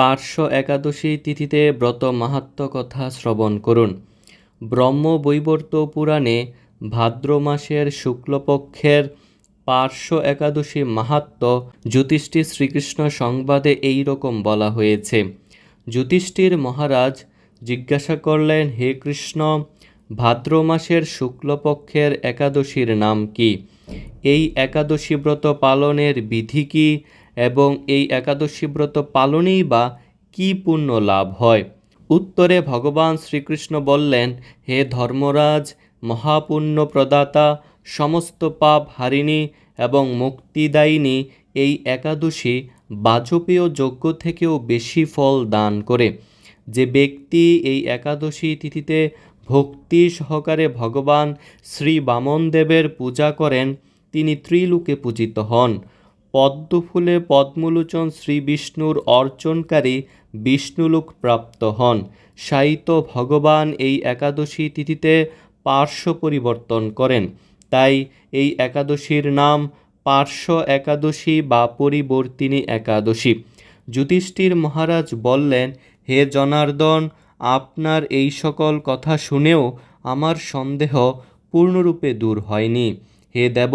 পার্শ্ব একাদশী তিথিতে ব্রত মাহাত্ম্য কথা শ্রবণ করুন। ব্রহ্ম বৈবর্ত পুরাণে ভাদ্র মাসের শুক্লপক্ষের পার্শ্ব একাদশী মাহাত্ম্য যুধিষ্ঠির শ্রীকৃষ্ণ সংবাদে এই রকম বলা হয়েছে। যুধিষ্ঠির মহারাজ জিজ্ঞাসা করলেন, হে কৃষ্ণ, ভাদ্র মাসের শুক্লপক্ষের একাদশীর নাম কি? এই একাদশী ব্রত পালনের বিধি কি? এবং এই একাদশী ব্রত পালনেই বা কি পুণ্য লাভ হয়? উত্তরে ভগবান শ্রীকৃষ্ণ বললেন, হে ধর্মরাজ মহাপুণ্য প্রদাতা সমস্ত পাপ হারিণী এবং মুক্তিদায়িনী, এই একাদশী বাজপেয় যজ্ঞ থেকেও বেশি ফল দান করে। যে ব্যক্তি এই একাদশী তিথিতে ভক্তি সহকারে ভগবান শ্রী বামনদেবের পূজা করেন, তিনি ত্রিলোকে পূজিত হন। পদ্মফুলে পদ্মলোচন শ্রী বিষ্ণুর অর্চনকারী বিষ্ণুলোক প্রাপ্ত হন। সাহিত্য ভগবান এই একাদশী তিথিতে পার্শ্ব পরিবর্তন করেন। তাই এই একাদশীর নাম পার্শ্ব একাদশী বা পরিবর্তিনী একাদশী। যুধিষ্ঠির মহারাজ বললেন, হে জনার্দন, আপনার এই সকল কথা শুনেও আমার সন্দেহ পূর্ণরূপে দূর হয়নি। হে দেব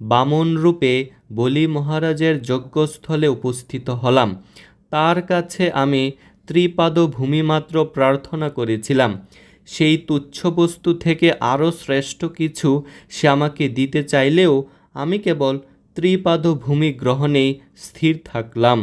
বামন রূপে বলি মহারাজের যজ্ঞস্থলে উপস্থিত হলাম। তার কাছে আমি ত্রিপাদ ভূমিমাত্র প্রার্থনা করেছিলাম। সেই তুচ্ছ বস্তু থেকে আরও শ্রেষ্ঠ কিছু সে আমাকে দিতে চাইলেও আমি কেবল ত্রিপাদ ভূমি গ্রহণেই স্থির থাকলাম।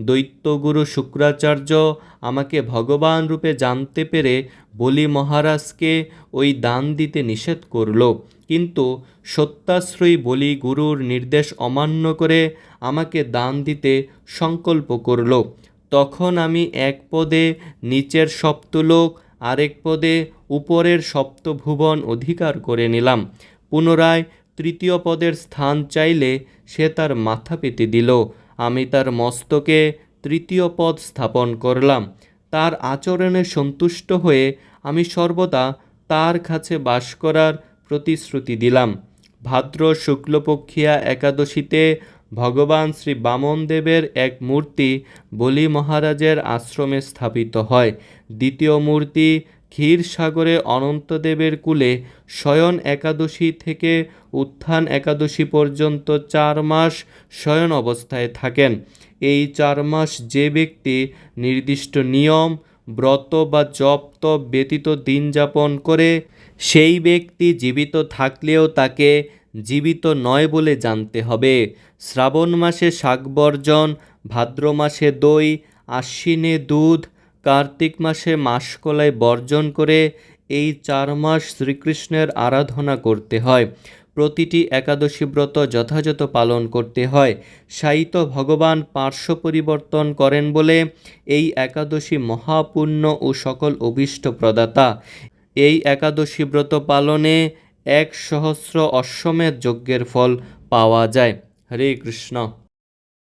দৈত্যগুরু শুক্রাচার্য আমাকে ভগবান রূপে জানতে পেরে বলি মহারাজকে ওই দান দিতে নিষেধ করল। কিন্তু সত্যাশ্রয়ী বলি গুরুর নির্দেশ অমান্য করে আমাকে দান দিতে সংকল্প করল। তখন আমি এক পদে নিচের সপ্তলোক, আরেক পদে উপরের সপ্তভুবন অধিকার করে নিলাম। পুনরায় তৃতীয় পদের স্থান চাইলে সে তার মাথা পেতে দিল। আমি তার মস্তকে তৃতীয় পদ স্থাপন করলাম। তার আচরণে সন্তুষ্ট হয়ে আমি সর্বদা তার কাছে বাস করার প্রতিশ্রুতি দিলাম। ভাদ্র শুক্লপক্ষিয়া একাদশীতে ভগবান শ্রী বামনদেবের এক মূর্তি বলি মহারাজের আশ্রমে স্থাপিত হয়। দ্বিতীয় মূর্তি ক্ষীরসাগরে অনন্তদেবের কুলে শয়ন একাদশী থেকে উত্থান একাদশী পর্যন্ত চার মাস শয়ন অবস্থায় থাকেন। এই চার মাস যে ব্যক্তি নির্দিষ্ট নিয়ম, ব্রত বা জপ তপ ব্যতীত দিন যাপন করে, সেই ব্যক্তি জীবিত থাকলেও তাকে জীবিত নয় বলে জানতে হবে। শ্রাবণ মাসে শাকবর্জন ভাদ্র মাসে দই, আশ্বিনে দুধ কার্তিক মাসে মাসকলাই বর্জন করে এই চার মাস শ্রীকৃষ্ণের আরাধনা করতে হয়। প্রতিটি একাদশী ব্রত যথাযথ পালন করতে হয়। সাহিত্য ভগবান পার্শ্ব পরিবর্তন করেন বলে এই একাদশী মহাপুণ্য ও সকল অভীষ্ট প্রদাতা। এই একাদশী ব্রত পালনে এক সহস্র অশ্বমেধ যজ্ঞের ফল পাওয়া যায়। হরে কৃষ্ণ।